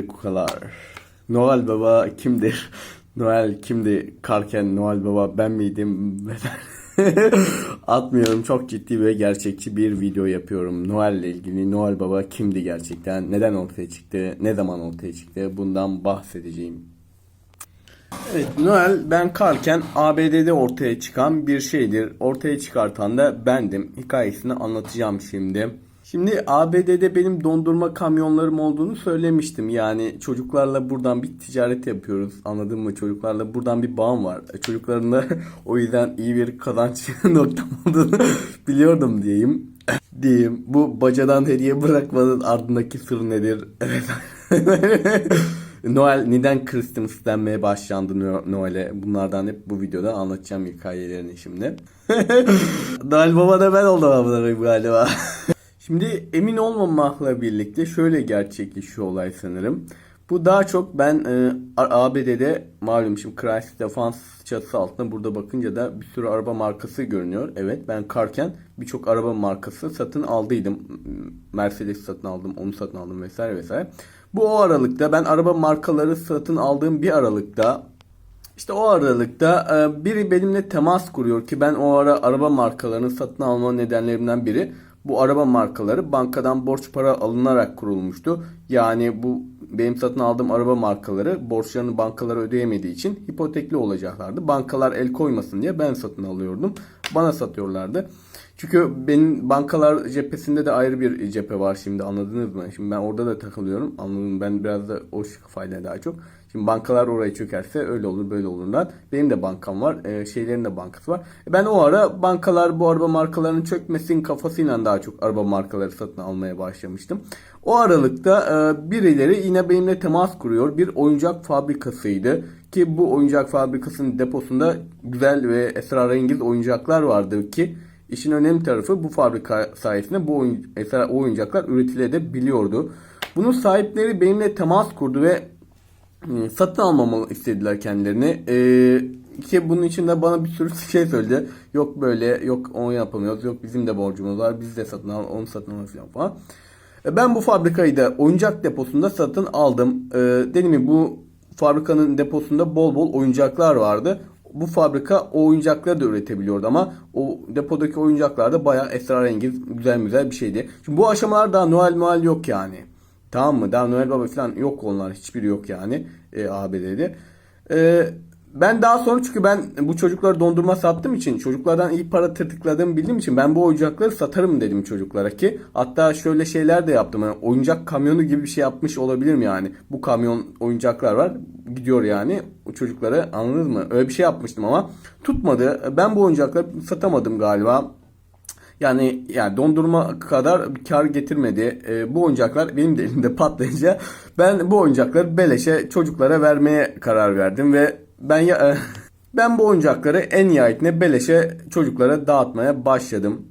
Kukalar. Noel Baba kimdir? Noel kimdi? Karken Noel Baba ben miydim? Atmıyorum. Çok ciddi ve gerçekçi bir video yapıyorum. Noel ile ilgili. Noel Baba kimdi gerçekten? Neden ortaya çıktı? Ne zaman ortaya çıktı? Bundan bahsedeceğim. Evet, Noel ben Karken ABD'de ortaya çıkan bir şeydir. Ortaya çıkartan da bendim. Hikayesini anlatacağım şimdi. Şimdi ABD'de benim dondurma kamyonlarım olduğunu söylemiştim. Yani çocuklarla buradan bir ticaret yapıyoruz. Anladın mı? Çocuklarla buradan bir bağım var. Çocukların da o yüzden iyi bir kazanç noktam olduğunu biliyordum diyeyim. diyeyim. Bu bacadan hediye bırakmanın ardındaki sır nedir? Evet. Noel neden Christmas denmeye başlandı No- Noel'e? Bunlardan hep bu videoda anlatacağım hikayelerini şimdi. Noel Baba da ben oldum galiba. Şimdi emin olmamakla birlikte şöyle gerçekleşiyor olay sanırım. Bu daha çok ben e, ABD'de malum şimdi Chrysler Defense çatısı altında burada bakınca da bir sürü araba markası görünüyor. Evet ben Karken birçok araba markası satın aldıydım. Mercedes satın aldım, onu satın aldım vesaire vesaire. Bu o aralıkta ben araba markaları satın aldığım bir aralıkta işte o aralıkta e, biri benimle temas kuruyor ki ben o ara araba markalarını satın alma nedenlerimden biri bu araba markaları bankadan borç para alınarak kurulmuştu. Yani bu benim satın aldığım araba markaları borçlarını bankalara ödeyemediği için hipotekli olacaklardı. Bankalar el koymasın diye ben satın alıyordum. Bana satıyorlardı. Çünkü benim bankalar cephesinde de ayrı bir cephe var şimdi anladınız mı? Şimdi ben orada da takılıyorum. Anladım ben biraz da o kafayla daha çok. Şimdi bankalar oraya çökerse öyle olur böyle olurlar. Benim de bankam var. E, şeylerin de bankası var. E, ben o ara bankalar bu araba markalarının çökmesin kafasıyla daha çok araba markaları satın almaya başlamıştım. O aralıkta e, birileri yine benimle temas kuruyor. Bir oyuncak fabrikasıydı. Ki bu oyuncak fabrikasının deposunda güzel ve esrarengiz oyuncaklar vardı ki İşin önemli tarafı bu fabrika sayesinde bu oyun, oyuncaklar üretilebiliyordu. Bunun sahipleri benimle temas kurdu ve satın almamı istediler kendilerini. E, ki bunun için de bana bir sürü şey söyledi. Yok böyle, yok onu yapamıyoruz, yok bizim de borcumuz var, biz de satın al, onu satın al falan falan. E, ben bu fabrikayı da oyuncak deposunda satın aldım. E, dediğim gibi bu fabrikanın deposunda bol bol oyuncaklar vardı bu fabrika oyuncakları da üretebiliyordu ama o depodaki oyuncaklar da bayağı esrarengiz, güzel güzel bir şeydi. Şimdi bu aşamalar daha Noel Noel yok yani. Tamam mı? Daha Noel Baba falan yok onlar. Hiçbiri yok yani e, ABD'de. E, ben daha sonra çünkü ben bu çocuklara dondurma sattığım için çocuklardan iyi para tırtıkladığımı bildiğim için ben bu oyuncakları satarım dedim çocuklara ki hatta şöyle şeyler de yaptım. Yani oyuncak kamyonu gibi bir şey yapmış olabilirim yani. Bu kamyon oyuncaklar var gidiyor yani çocuklara anladınız mı? Öyle bir şey yapmıştım ama tutmadı. Ben bu oyuncakları satamadım galiba. Yani yani dondurma kadar bir kar getirmedi. E, bu oyuncaklar benim de elimde patlayınca ben bu oyuncakları beleşe çocuklara vermeye karar verdim ve ben ya ben bu oyuncakları en nihayetinde beleşe çocuklara dağıtmaya başladım.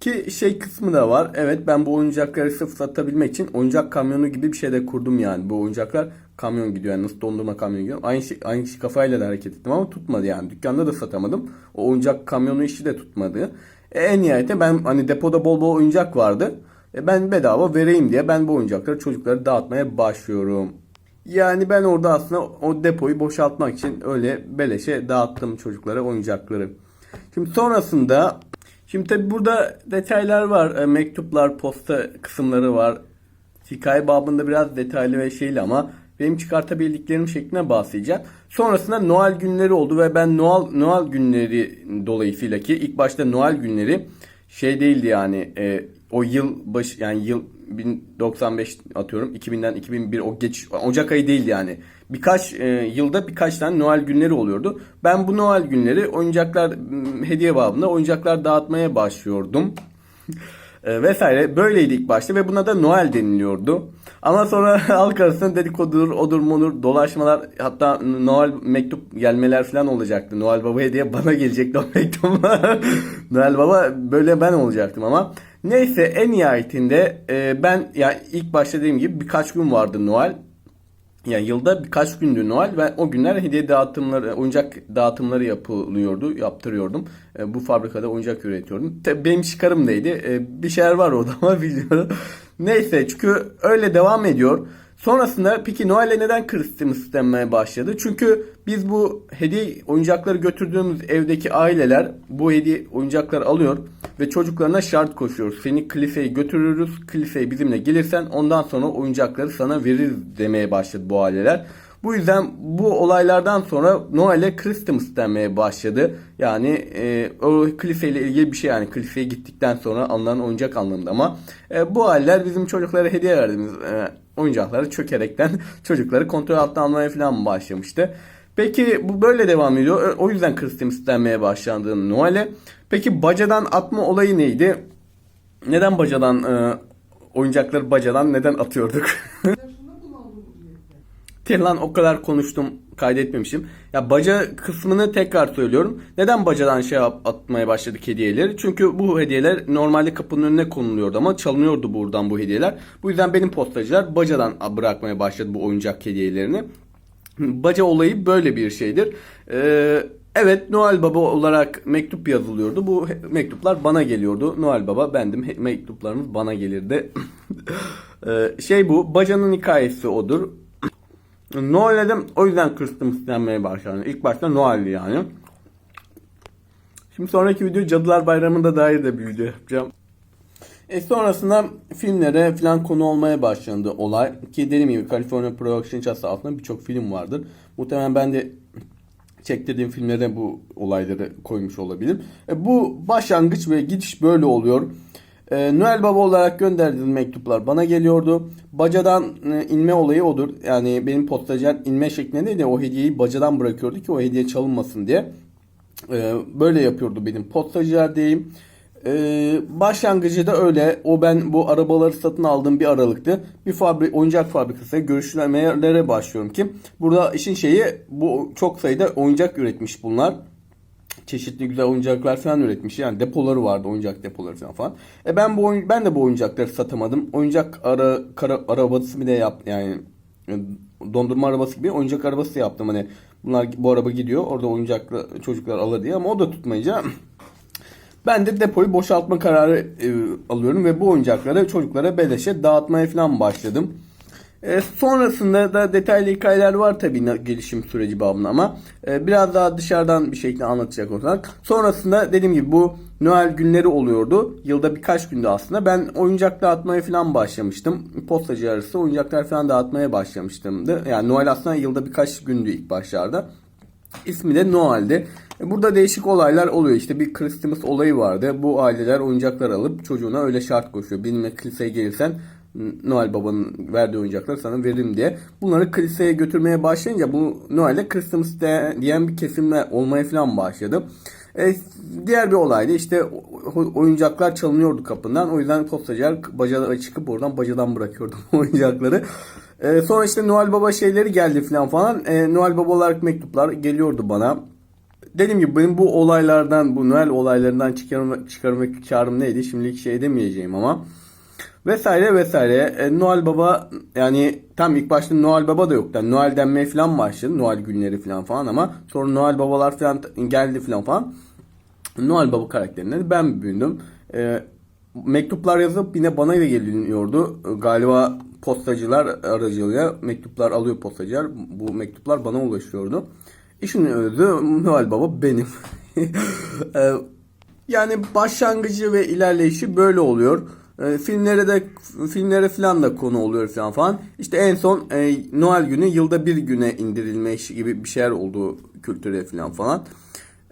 Ki şey kısmı da var. Evet ben bu oyuncakları sırf satabilmek için oyuncak kamyonu gibi bir şey de kurdum yani. Bu oyuncaklar kamyon gidiyor yani nasıl dondurma kamyonu gidiyor. Aynı şey, aynı şey kafayla da hareket ettim ama tutmadı yani. Dükkanda da satamadım. O oyuncak kamyonu işi de tutmadı. E, en nihayetinde ben hani depoda bol bol oyuncak vardı. E, ben bedava vereyim diye ben bu oyuncakları çocuklara dağıtmaya başlıyorum. Yani ben orada aslında o depoyu boşaltmak için öyle beleşe dağıttım çocuklara oyuncakları. Şimdi sonrasında Şimdi tabi burada detaylar var. E, mektuplar, posta kısımları var. Hikaye babında biraz detaylı ve şeyli ama benim çıkartabildiklerim şeklinde bahsedeceğim. Sonrasında Noel günleri oldu ve ben Noel Noel günleri dolayısıyla ki ilk başta Noel günleri şey değildi yani e, o yıl baş yani yıl 1095 atıyorum 2000'den 2001 o geç Ocak ayı değil yani. Birkaç e, yılda birkaç tane Noel günleri oluyordu. Ben bu Noel günleri oyuncaklar hediye babında oyuncaklar dağıtmaya başlıyordum. e, vesaire böyleydi ilk başta ve buna da Noel deniliyordu. Ama sonra halk arasında dedikodur, odur monur, dolaşmalar hatta Noel mektup gelmeler falan olacaktı. Noel Baba hediye bana gelecekti o mektuplar. Noel Baba böyle ben olacaktım ama. Neyse en nihayetinde e, ben yani ilk başta dediğim gibi birkaç gün vardı Noel. Yani yılda birkaç gündü Noel ve o günler hediye dağıtımları, oyuncak dağıtımları yapılıyordu, yaptırıyordum. E, bu fabrikada oyuncak üretiyordum. Tabii benim çıkarım neydi? E, bir şeyler var orada ama bilmiyorum. Neyse çünkü öyle devam ediyor. Sonrasında peki Noel'e neden Christmas denmeye başladı? Çünkü biz bu hediye oyuncakları götürdüğümüz evdeki aileler bu hediye oyuncakları alıyor ve çocuklarına şart koşuyoruz. Seni kiliseye götürürüz. Kiliseye bizimle gelirsen ondan sonra oyuncakları sana veririz demeye başladı bu aileler. Bu yüzden bu olaylardan sonra Noel'e Christmas denmeye başladı. Yani e, o kiliseyle ilgili bir şey yani kiliseye gittikten sonra alınan oyuncak anlamında ama e, bu aileler bizim çocuklara hediye verdiğimiz e, oyuncakları çökerekten çocukları kontrol altına almaya falan başlamıştı. Peki bu böyle devam ediyor. O yüzden Christmas denmeye başlandı Noel'e. Peki bacadan atma olayı neydi? Neden bacadan e, oyuncakları bacadan neden atıyorduk? Lan o kadar konuştum kaydetmemişim. Ya baca kısmını tekrar söylüyorum. Neden bacadan şey atmaya başladık hediyeleri? Çünkü bu hediyeler normalde kapının önüne konuluyordu ama çalınıyordu buradan bu hediyeler. Bu yüzden benim postacılar bacadan bırakmaya başladı bu oyuncak hediyelerini. Baca olayı böyle bir şeydir. Ee, evet Noel Baba olarak mektup yazılıyordu. Bu mektuplar bana geliyordu. Noel Baba bendim. Mektuplarımız bana gelirdi. Ee, şey bu. Bacanın hikayesi odur. Noel dedim. O yüzden Christmas denmeye başladı. İlk başta Noel'di yani. Şimdi sonraki video Cadılar Bayramı'nda dair de bir video yapacağım. E sonrasında filmlere falan konu olmaya başlandı olay. Ki dediğim gibi California Production çatısı altında birçok film vardır. Muhtemelen ben de çektirdiğim filmlere bu olayları koymuş olabilirim. E, bu başlangıç ve gidiş böyle oluyor. E, Noel Baba olarak gönderdiğim mektuplar bana geliyordu. Bacadan e, inme olayı odur. Yani benim postacılar inme şeklinde değil de o hediyeyi bacadan bırakıyordu ki o hediye çalınmasın diye. E, böyle yapıyordu benim postacılar diyeyim. Ee, başlangıcı da öyle. O ben bu arabaları satın aldığım bir aralıktı. Bir fabri oyuncak fabrikası görüşmelere başlıyorum ki burada işin şeyi bu çok sayıda oyuncak üretmiş bunlar. Çeşitli güzel oyuncaklar falan üretmiş. Yani depoları vardı, oyuncak depoları falan falan. E ben bu ben de bu oyuncakları satamadım. Oyuncak ara kara, arabası bir de yap yani e, dondurma arabası gibi oyuncak arabası yaptım hani bunlar bu araba gidiyor orada oyuncaklı çocuklar alır diye ama o da tutmayınca ben de depoyu boşaltma kararı e, alıyorum ve bu oyuncakları çocuklara beleşe dağıtmaya falan başladım. E, sonrasında da detaylı hikayeler var tabii na- gelişim süreci babında ama e, biraz daha dışarıdan bir şekilde anlatacak olsak. Sonrasında dediğim gibi bu Noel günleri oluyordu. Yılda birkaç günde aslında. Ben oyuncak dağıtmaya falan başlamıştım. Postacı arası oyuncaklar falan dağıtmaya başlamıştımdı. Yani Noel aslında yılda birkaç gündü ilk başlarda. İsmi de Noel'di. E, Burada değişik olaylar oluyor. İşte bir Christmas olayı vardı. Bu aileler oyuncaklar alıp çocuğuna öyle şart koşuyor. Benimle kiliseye gelirsen Noel babanın verdiği oyuncakları sana veririm diye. Bunları kiliseye götürmeye başlayınca bu Noel'de Christmas diyen bir kesimle olmaya falan başladı. E, diğer bir olaydı işte oyuncaklar çalınıyordu kapından. O yüzden postacılar bacalara çıkıp oradan bacadan bırakıyordu oyuncakları. E, sonra işte Noel Baba şeyleri geldi falan falan. E, Noel Baba olarak mektuplar geliyordu bana. Dediğim gibi benim bu olaylardan, bu Noel olaylarından çıkarmak, çıkarmak karım neydi? Şimdilik şey edemeyeceğim ama. Vesaire vesaire. E, Noel Baba yani tam ilk başta Noel Baba da yoktu. Yani Noel denmeye falan başladı. Noel günleri falan falan ama sonra Noel Babalar falan geldi falan falan. Noel Baba karakterine ben büyüdüm. E, mektuplar yazıp yine bana da geliniyordu. E, Galiba postacılar aracılığıyla mektuplar alıyor postacılar. Bu mektuplar bana ulaşıyordu. İşin özü Noel Baba benim. E, yani başlangıcı ve ilerleyişi böyle oluyor. E, filmlere de filmlere falan da konu oluyor falan falan. İşte en son e, Noel günü yılda bir güne indirilme gibi bir şeyler oldu kültüre falan falan.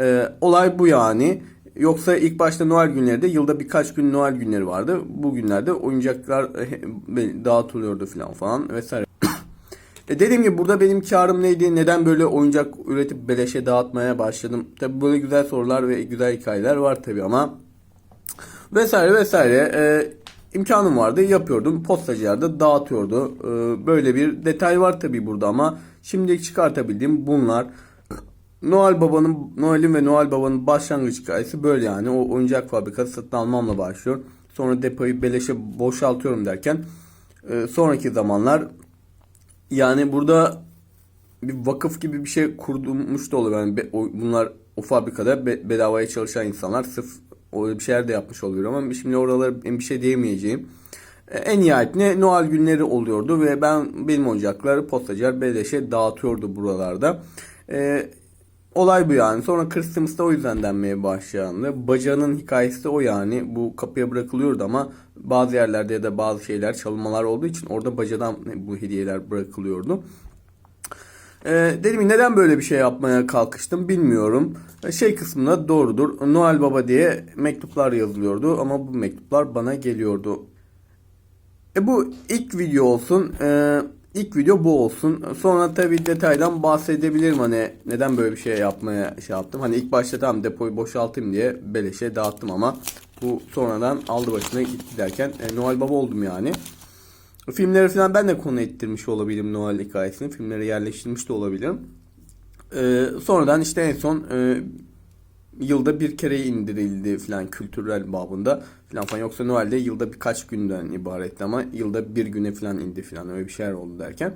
E, olay bu yani. Yoksa ilk başta Noel günleri de yılda birkaç gün Noel günleri vardı. Bu günlerde oyuncaklar e, dağıtılıyordu falan falan vesaire. E dediğim gibi burada benim karım neydi? Neden böyle oyuncak üretip beleşe dağıtmaya başladım? Tabi böyle güzel sorular ve güzel hikayeler var tabi ama vesaire vesaire e, imkanım vardı. Yapıyordum. Postacılarda dağıtıyordu. E, böyle bir detay var tabi burada ama şimdi çıkartabildiğim bunlar. Noel Baba'nın Noel'in ve Noel Baba'nın başlangıç hikayesi böyle yani. O oyuncak fabrikası satın almamla başlıyor. Sonra depoyu beleşe boşaltıyorum derken e, sonraki zamanlar yani burada bir vakıf gibi bir şey kurulmuş da oluyor. Yani be- o- bunlar o fabrikada be- bedavaya çalışan insanlar sırf öyle bir şeyler de yapmış oluyor ama şimdi oralara bir şey diyemeyeceğim. E, en nihayetinde Noel günleri oluyordu ve ben benim oyuncakları postacılar beleşe dağıtıyordu buralarda. E, olay bu yani. Sonra Christmas'ta o yüzden denmeye başlandı. Bacağının hikayesi de o yani. Bu kapıya bırakılıyordu ama bazı yerlerde ya da bazı şeyler çalınmalar olduğu için orada bacadan bu hediyeler bırakılıyordu. Ee, dedim neden böyle bir şey yapmaya kalkıştım bilmiyorum. Ee, Şey kısmında doğrudur. Noel Baba diye mektuplar yazılıyordu ama bu mektuplar bana geliyordu. E bu ilk video olsun. Ee, ilk video bu olsun. Sonra tabii detaydan bahsedebilirim hani neden böyle bir şey yapmaya şey yaptım. Hani ilk başta tamam depoyu boşaltayım diye beleşe dağıttım ama bu sonradan aldı başına gitti derken e, Noel Baba oldum yani. Filmleri falan ben de konu ettirmiş olabilirim Noel hikayesini. Filmlere yerleştirmiş de olabilirim. Ee, sonradan işte en son e, yılda bir kere indirildi falan kültürel babında falan falan. Yoksa Noel'de yılda birkaç günden ibaretti ama yılda bir güne falan indi falan öyle bir şeyler oldu derken.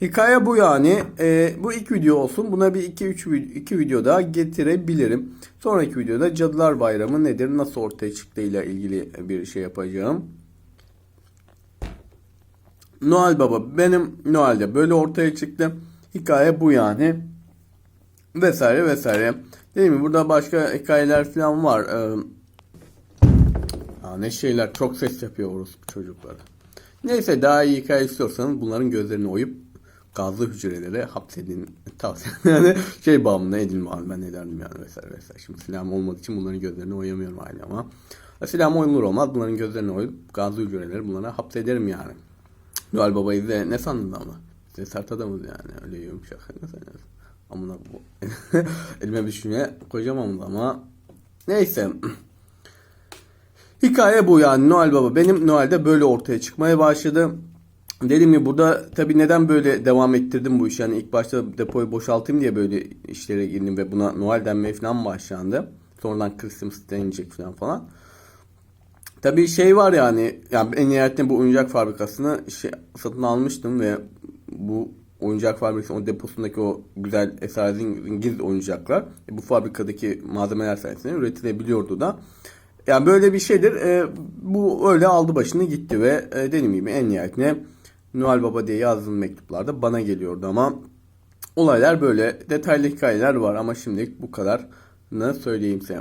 Hikaye bu yani. Ee, bu ilk video olsun. Buna bir iki üç iki video daha getirebilirim. Sonraki videoda Cadılar Bayramı nedir, nasıl ortaya çıktığıyla ilgili bir şey yapacağım. Noel Baba benim Noel'de böyle ortaya çıktı. Hikaye bu yani. Vesaire vesaire. Değil mi? Burada başka hikayeler falan var. Ee, ne şeyler çok ses yapıyor orospu çocukları. Neyse daha iyi hikaye istiyorsanız bunların gözlerini oyup gazlı hücrelere hapsedin tavsiye yani şey bağımlı edilme abi ben ne derdim yani vesaire vesaire. Şimdi silahım olmadığı için bunların gözlerini oyamıyorum aynı ama silahım oyulur olmaz bunların gözlerini oyup gazlı hücreleri bunlara hapsederim yani. Noel Baba'yı ne sandın ama? Biz de sert adamız yani. Öyle yumuşak. Ne sanıyorsun? Amına bu. Elime düşünce kocaman ama. Neyse. Hikaye bu yani Noel Baba. Benim Noel'de böyle ortaya çıkmaya başladı. Dedim ya burada tabi neden böyle devam ettirdim bu işi. Yani ilk başta depoyu boşaltayım diye böyle işlere girdim ve buna Noel denmeye falan başlandı. Sonradan Christmas denilecek falan falan. Tabii şey var yani, yani en nihayetinde bu oyuncak fabrikasını şey, satın almıştım ve bu oyuncak fabrikasının o deposundaki o güzel esrarengiz oyuncaklar e, bu fabrikadaki malzemeler sayesinde üretilebiliyordu da. Yani böyle bir şeydir. E, bu öyle aldı başını gitti ve e, dediğim gibi en nihayetinde Noel Baba diye yazdığım mektuplarda bana geliyordu ama olaylar böyle detaylı hikayeler var ama şimdilik bu kadarını söyleyeyim size.